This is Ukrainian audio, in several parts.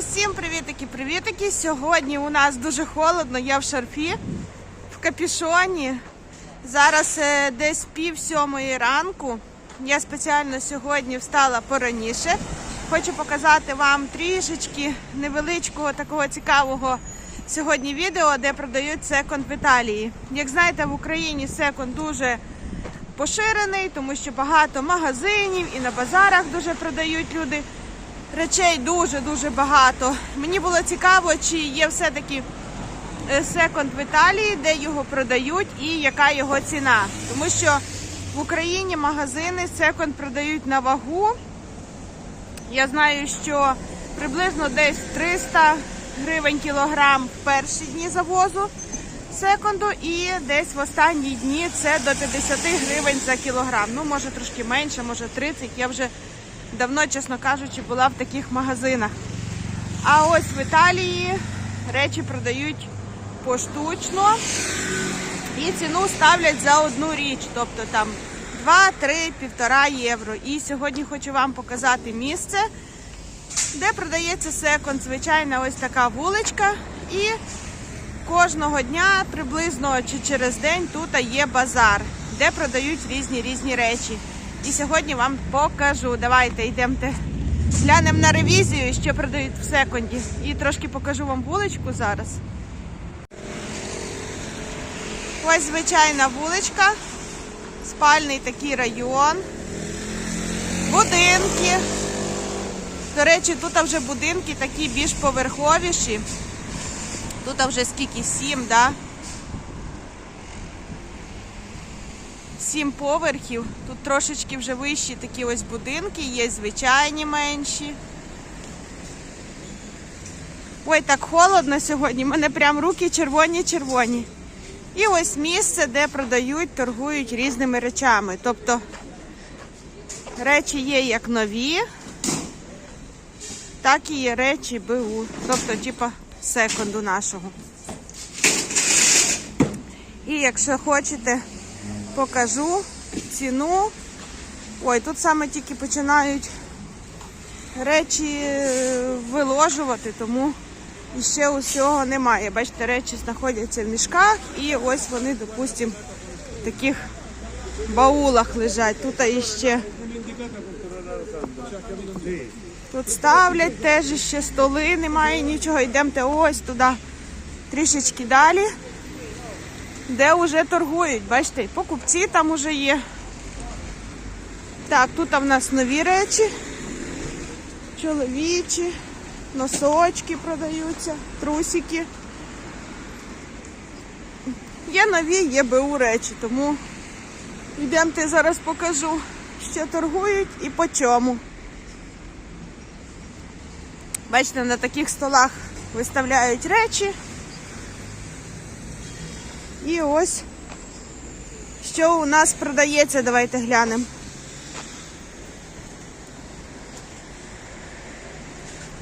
Усім привітики, привітики. Сьогодні у нас дуже холодно, я в шарфі, в капюшоні. Зараз е, десь пів сьомої ранку. Я спеціально сьогодні встала пораніше. Хочу показати вам трішечки невеличкого такого цікавого сьогодні відео, де продають секонд в Італії. Як знаєте, в Україні секонд дуже поширений, тому що багато магазинів і на базарах дуже продають люди. Речей дуже-дуже багато. Мені було цікаво, чи є все-таки е, секонд в Італії, де його продають і яка його ціна. Тому що в Україні магазини секонд продають на вагу. Я знаю, що приблизно десь 300 гривень кілограм в перші дні завозу секонду і десь в останні дні це до 50 гривень за кілограм. Ну, може трошки менше, може 30. Я вже давно, чесно кажучи, була в таких магазинах. А ось в Італії речі продають поштучно і ціну ставлять за одну річ, тобто там 2, 3, 1,5 євро. І сьогодні хочу вам показати місце, де продається секонд. Звичайна ось така вуличка. І кожного дня приблизно чи через день тут є базар, де продають різні різні речі. І сьогодні вам покажу. Давайте йдемте. Глянемо на ревізію, що продають в секонді. І трошки покажу вам вуличку зараз. Ось звичайна вуличка, спальний такий район, будинки. До речі, тут вже будинки такі більш поверховіші. Тут вже скільки? Сім, да? Сім поверхів. Тут трошечки вже вищі такі ось будинки, є звичайні менші. Ой, так холодно сьогодні. У мене прям руки червоні-червоні. І ось місце, де продають, торгують різними речами. Тобто речі є як нові, так і є речі БУ. Тобто, типа секонду нашого. І якщо хочете, покажу ціну. Ой, тут саме тільки починають речі е, виложувати, тому іще усього немає. Бачите, речі знаходяться в мішках і ось вони, допустимо, в таких баулах лежать. Тут іще тут ставлять теж ще столи, немає нічого. Йдемте ось туди трішечки далі, де вже торгують. Бачите, покупці там вже є. Так, тут в нас нові речі, чоловічі, носочки продаються, трусики. Є нові, є БУ речі, тому йдемте зараз покажу, що торгують і по чому. Бачите, на таких столах виставляють речі. І ось що у нас продається, давайте глянемо.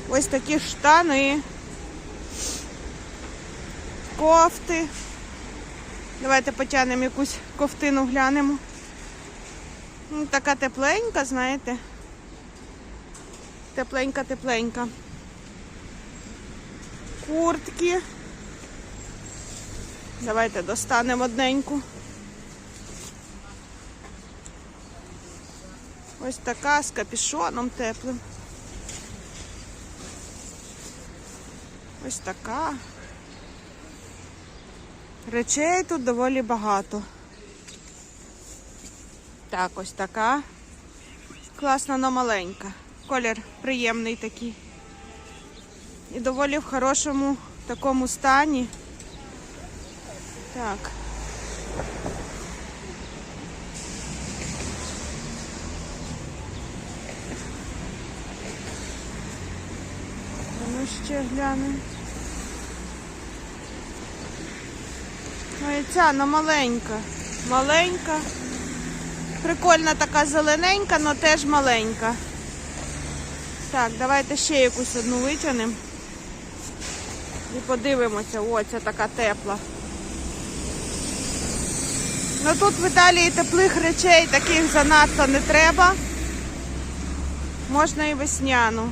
Ось такі штани, кофти. Давайте потягнемо якусь ковтину глянемо. Ну, така тепленька, знаєте. Тепленька, тепленька. Куртки. Давайте достанемо одненьку. Ось така з капюшоном теплим. Ось така. Речей тут доволі багато. Так, ось така. Класна, но маленька. Колір приємний такий. І доволі в хорошому такому стані. Так. Ну ще глянемо. Ну і ця, ну маленька. Маленька. Прикольна така зелененька, але теж маленька. Так, давайте ще якусь одну витягнемо. І подивимося, о, ця така тепла. Ну тут в Італії теплих речей таких занадто не треба. Можна і весняну.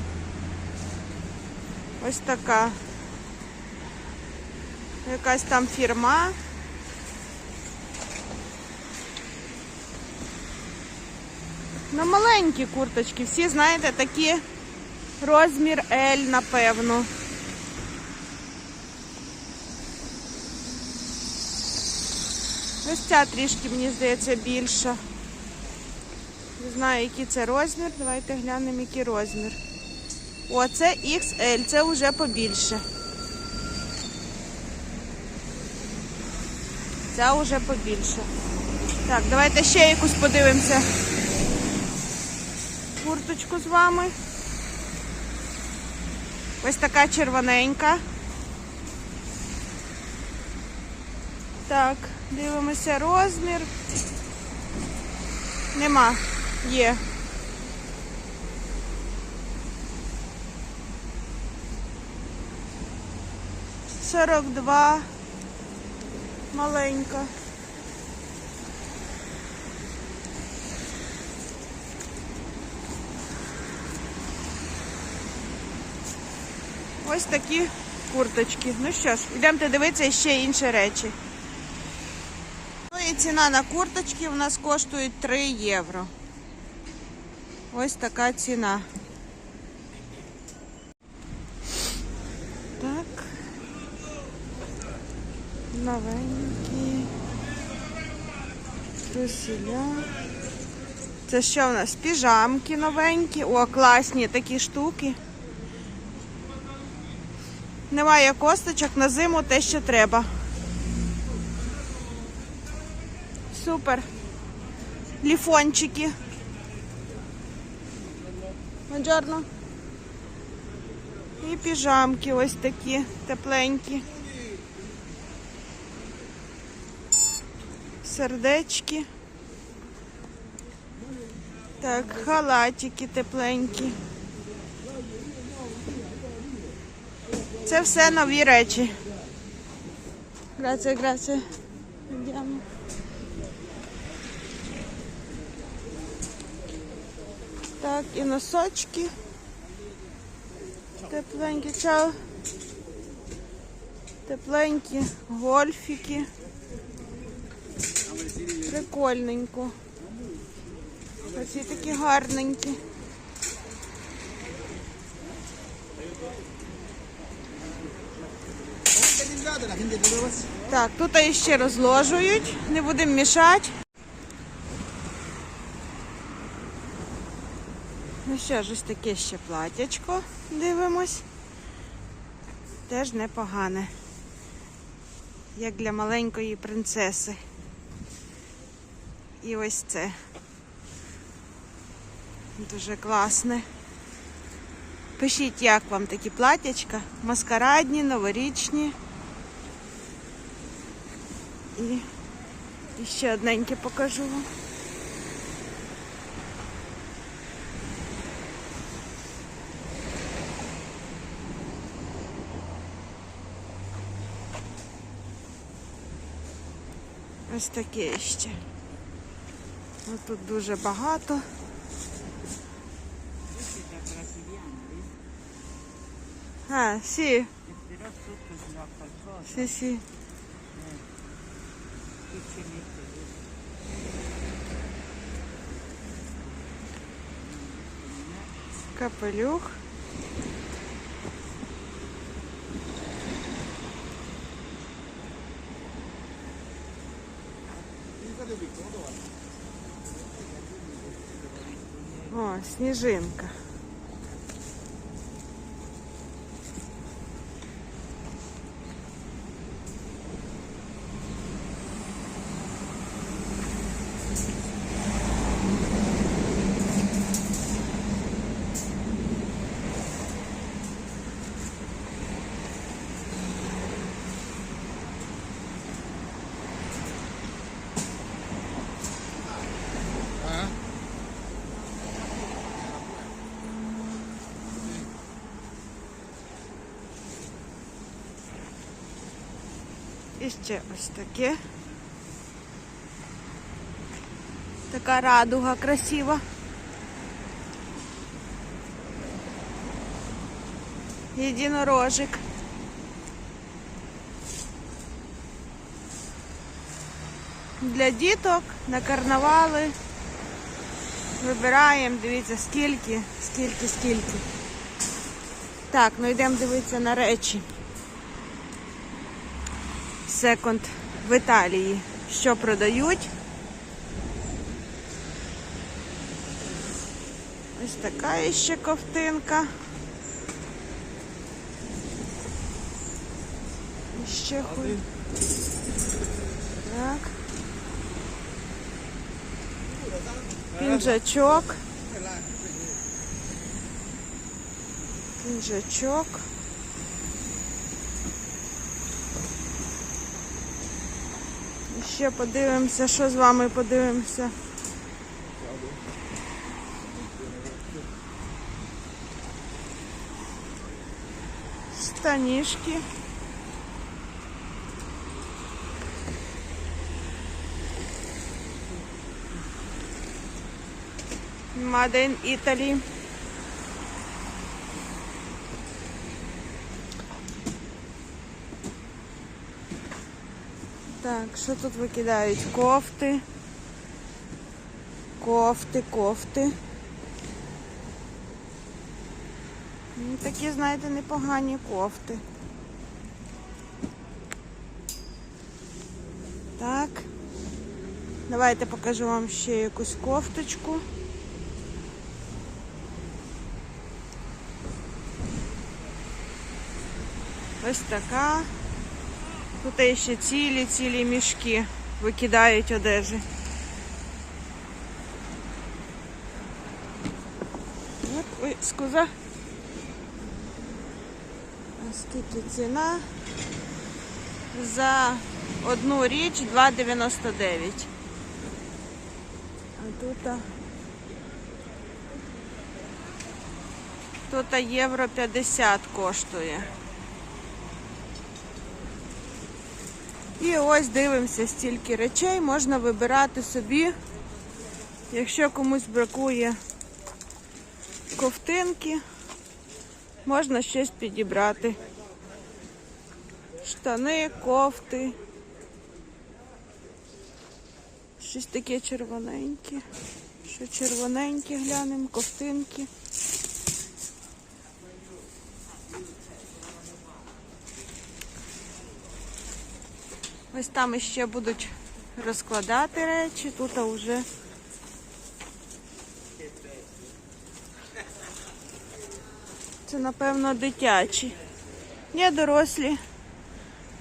Ось така. Якась там фірма. На маленькі курточки. Всі, знаєте, такі розмір L, напевно. Ось ця трішки, мені здається, більша. Не знаю, який це розмір. Давайте глянемо, який розмір. О, це XL, це вже побільше. Це вже побільше. Так, давайте ще якусь подивимося. Курточку з вами. Ось така червоненька. Так, дивимося розмір. Нема. Є. Сорок два. Маленька. Ось такі курточки. Ну що ж, йдемте дивитися ще інші речі. І ціна на курточки у нас коштує 3 євро. Ось така ціна. Так. Новенькі. Труселя. Це що в нас? Піжамки новенькі. О, класні такі штуки. Немає косточок на зиму те, що треба. Супер. Ліфончики. Buongiorno. І піжамки ось такі тепленькі. Сердечки. Так, халатики тепленькі. Це все нові речі. Грація, грація. Йдемо. Так, і носочки. Тепленькі, чао. Тепленькі гольфіки. Прикольненько. Оці такі гарненькі. Так, тут іще розложують, не будемо мішати. Ну що ж, ось таке ще платячко дивимось. Теж непогане. Як для маленької принцеси. І ось це. Дуже класне. Пишіть, як вам такі платячка. Маскарадні, новорічні. І, ще одненьке покажу вам. Ось таке ще. Ось тут дуже багато. А, сі. Сі, сі. Капелюх. О, сніжинка. І ще ось таке. Така радуга красива. єдинорожик. Для діток на карнавали. Вибираємо, дивіться, скільки, скільки, скільки. Так, ну йдемо дивитися на речі. Секонд в Італії. Що продають? Ось така ще ковтинка. І Ще хуй. Так. Пінжачок. Пінжачок. Ще подивимося, що з вами подивимося. Made in Italy. Так, що тут викидають? Кофти. Кофти, кофти. Ну, Такі, знаєте, непогані кофти. Так. Давайте покажу вам ще якусь кофточку. Ось така. Тут ще цілі, цілі мішки викидають одежі. Ой, скуза. Скільки ціна? За одну річ 2,99. А тут тут євро 50 коштує. І ось дивимося, стільки речей можна вибирати собі, якщо комусь бракує ковтинки, можна щось підібрати. Штани, кофти. Щось таке червоненьке. Що червоненьке глянемо, ковтинки. Ось там ще будуть розкладати речі, тут вже це, напевно, дитячі. Є дорослі,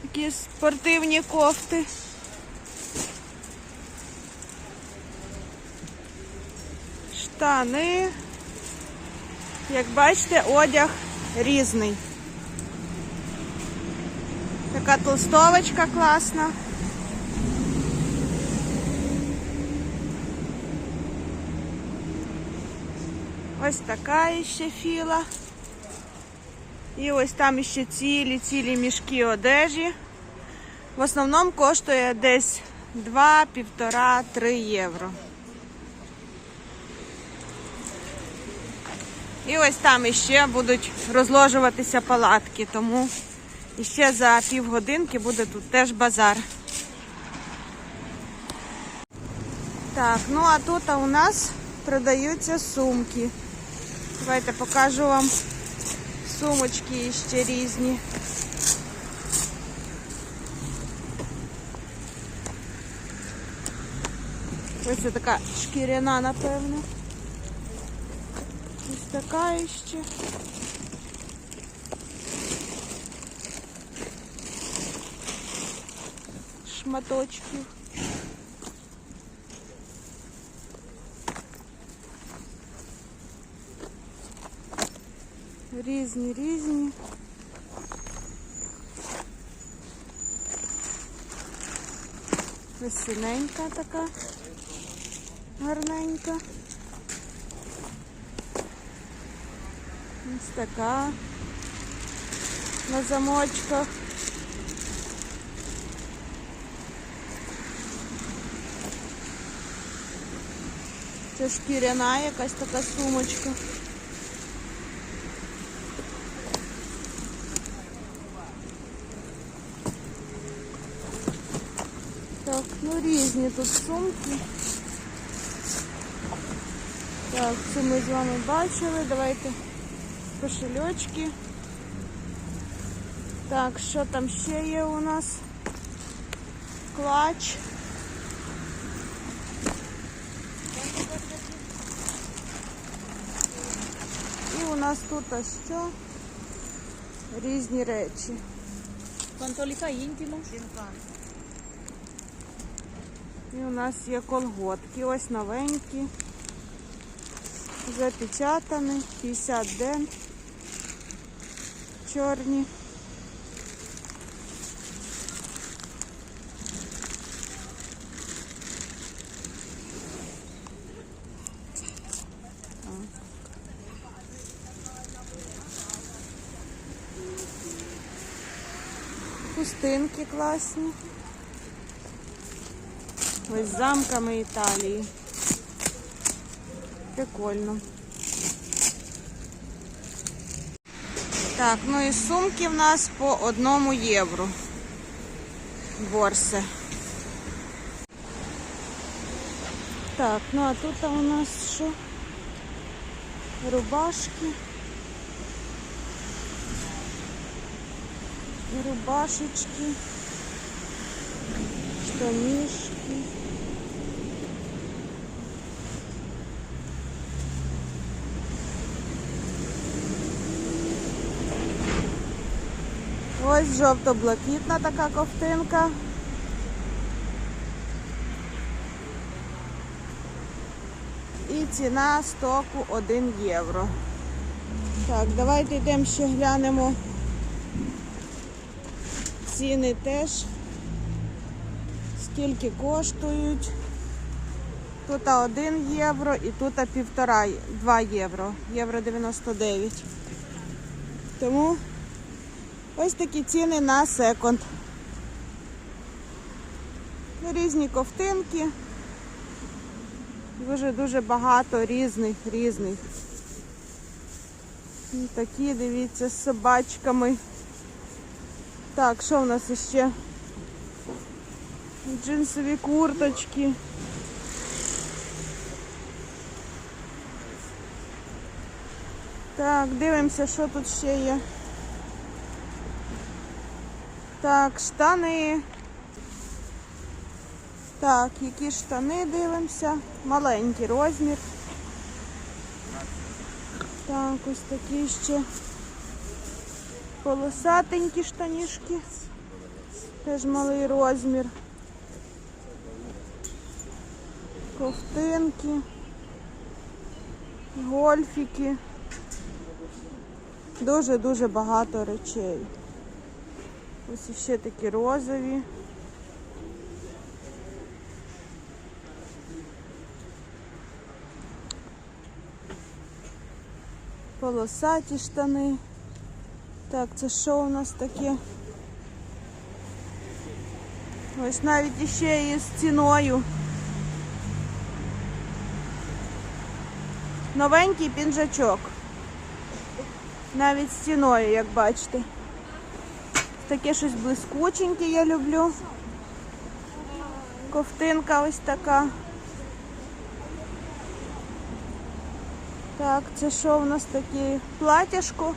такі спортивні кофти. Штани. Як бачите, одяг різний. Така толстовочка класна. Ось така ще філа. І ось там ще цілі-цілі мішки одежі. В основному коштує десь 2-1,5-3 євро. І ось там іще будуть розложуватися палатки, тому іще за півгодинки буде тут теж базар. Так, ну а тут у нас продаються сумки. Давайте покажу вам сумочки ще різні. Ось це така шкіряна, напевно. Ось така іще. Шматочків. Різні, різні. Синенька така, гарненька. Ось така на замочках. Це шкіряна якась така сумочка. Так, ну різні тут сумки. Так, це ми з вами бачили. Давайте кошельочки. Так, що там ще є у нас? Клач. Нас тут а що? Різні речі. Пантоліка li? І у нас є колготки, ось новенькі. Запечатані, 50 ден. Чорні. Пустинки класні. Ось з замками Італії. Прикольно. Так, ну і сумки в нас по одному євро. Борси. Так, ну а тут у нас що? Рубашки. Рубашечки. Штанишки. Ось жовто-блакитна така ковтинка. І ціна стоку 1 євро. Так, давайте йдемо ще глянемо. Ціни теж. Скільки коштують. Тут 1 євро і тут півтора, 2 євро. Євро 99. Тому Ось такі ціни на секонд. Різні ковтинки. Дуже-дуже багато різних, різних. І такі, дивіться, з собачками. Так, що в нас ще? Джинсові курточки. Так, дивимося, що тут ще є. Так, штани. Так, які штани дивимося. Маленький розмір. Так, ось такі ще полосатенькі штанішки. Теж малий розмір. Ковтинки, гольфіки. Дуже-дуже багато речей. Ось ще такі розові. Полосаті штани. Так, це що у нас таке? Ось навіть іще і з ціною. Новенький пінжачок. Навіть з ціною, як бачите. Таке щось блискученьке я люблю. Ковтинка ось така. Так, це що у нас таке? Платяшко.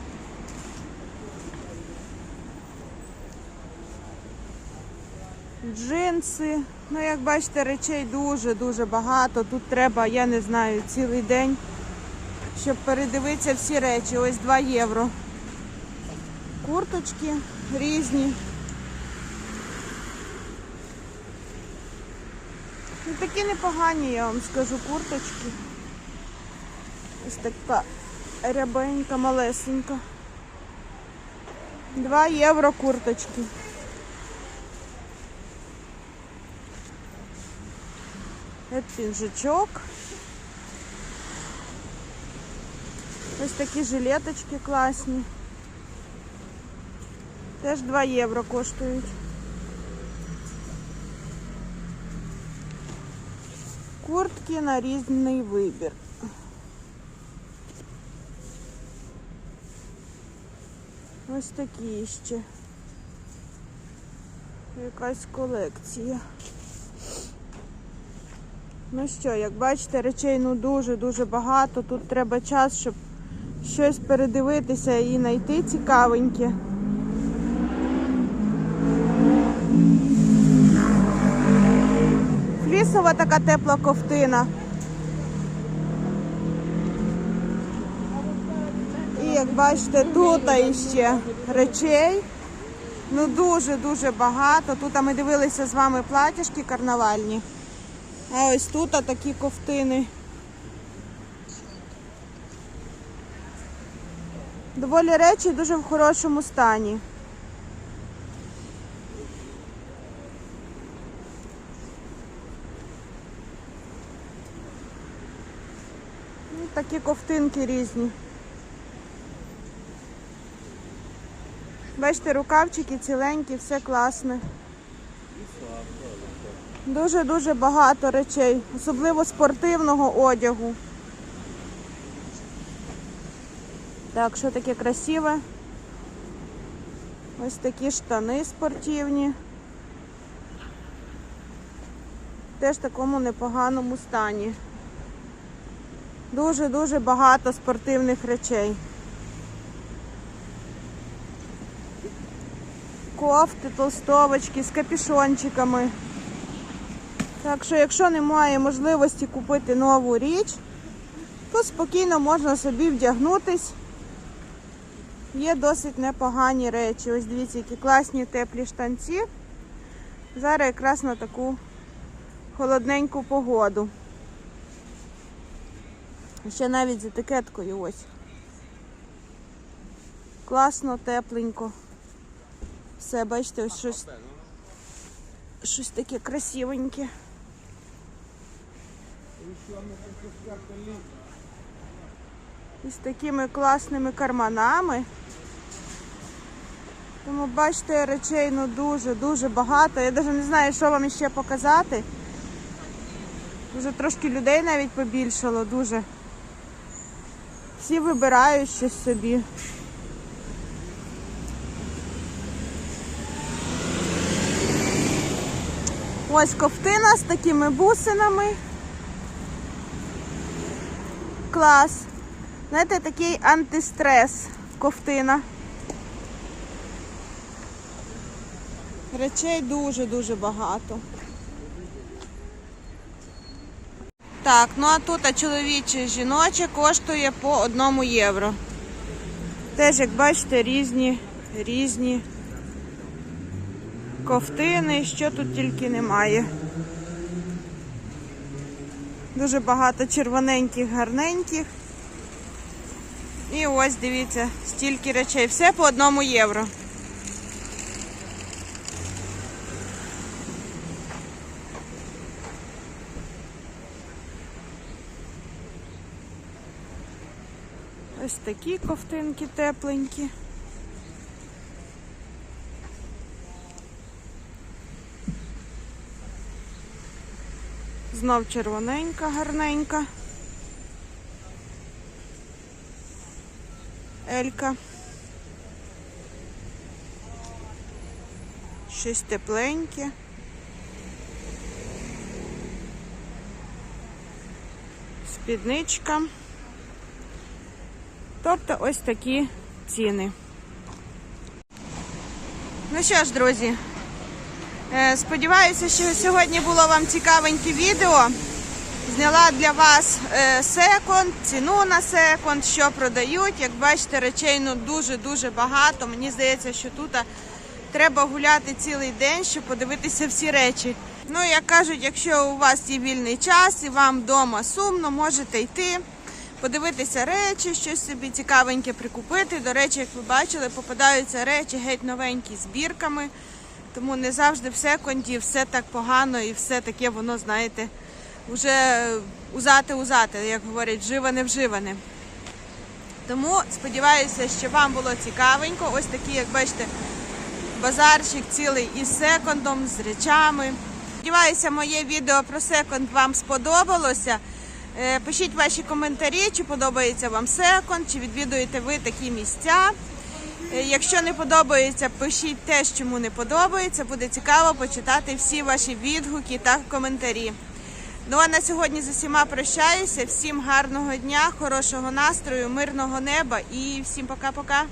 Джинси. Ну, як бачите, речей дуже-дуже багато. Тут треба, я не знаю, цілий день, щоб передивитися всі речі. Ось 2 євро. Курточки різні. Ну, такі непогані, я вам скажу, курточки. Ось така рябенька, малесенька. 2 євро курточки. Це пінжачок. Ось такі жилеточки класні. Теж 2 євро коштують. Куртки на різний вибір. Ось такі ще. Якась колекція. Ну що, як бачите, речей ну дуже-дуже багато. Тут треба час, щоб щось передивитися і знайти цікавеньке. Флісова така тепла ковтина. І як бачите, тут іще речей. Ну дуже-дуже багато. Тут ми дивилися з вами платіжки карнавальні. А ось тут такі ковтини. Доволі речі дуже в хорошому стані. Ну, Такі ковтинки різні. Бачите, рукавчики ціленькі, все класне. Дуже-дуже багато речей, особливо спортивного одягу. Так, що таке красиве? Ось такі штани спортивні. Теж в такому непоганому стані. Дуже-дуже багато спортивних речей. Кофти, толстовочки з капюшончиками. Так що, якщо немає можливості купити нову річ, то спокійно можна собі вдягнутись. Є досить непогані речі. Ось дивіться, які класні теплі штанці. Зараз якраз на таку холодненьку погоду. Ще навіть з етикеткою ось. Класно, тепленько. Все, бачите, ось щось, щось таке красивеньке. І з такими класними карманами. Тому бачите, речей ну дуже-дуже багато. Я навіть не знаю, що вам ще показати. Вже трошки людей навіть побільшало, дуже. Всі вибирають щось собі. Ось ковтина з такими бусинами. Клас. Знаєте, такий антистрес ковтина. Речей дуже-дуже багато. Так, ну а тут а чоловіче жіноче коштує по одному євро. Теж, як бачите, різні, різні ковтини, що тут тільки немає. Дуже багато червоненьких, гарненьких. І ось дивіться, стільки речей. Все по одному євро. Ось такі ковтинки тепленькі. Знов червоненька, гарненька. Елька. Щось тепленьке. Спідничка. Тобто ось такі ціни. Ну що ж, друзі, сподіваюся, що сьогодні було вам цікавеньке відео. Зняла для вас е, секонд, ціну на секонд, що продають. Як бачите, речей ну дуже-дуже багато. Мені здається, що тут треба гуляти цілий день, щоб подивитися всі речі. Ну, як кажуть, якщо у вас є вільний час і вам вдома сумно, можете йти, подивитися речі, щось собі цікавеньке прикупити. До речі, як ви бачили, попадаються речі геть новенькі з бірками. Тому не завжди в секонді все так погано і все таке воно, знаєте, вже узати-узати, як говорять, вживане вживане. Тому сподіваюся, що вам було цікавенько. Ось такий, як бачите, базарчик цілий із секондом, з речами. Сподіваюся, моє відео про секонд вам сподобалося. Е, Пишіть ваші коментарі, чи подобається вам секонд, чи відвідуєте ви такі місця. Е, Якщо не подобається, пишіть те, чому не подобається. Буде цікаво почитати всі ваші відгуки та коментарі. Ну а на сьогодні з усіма прощаюся. Всім гарного дня, хорошого настрою, мирного неба і всім пока-пока.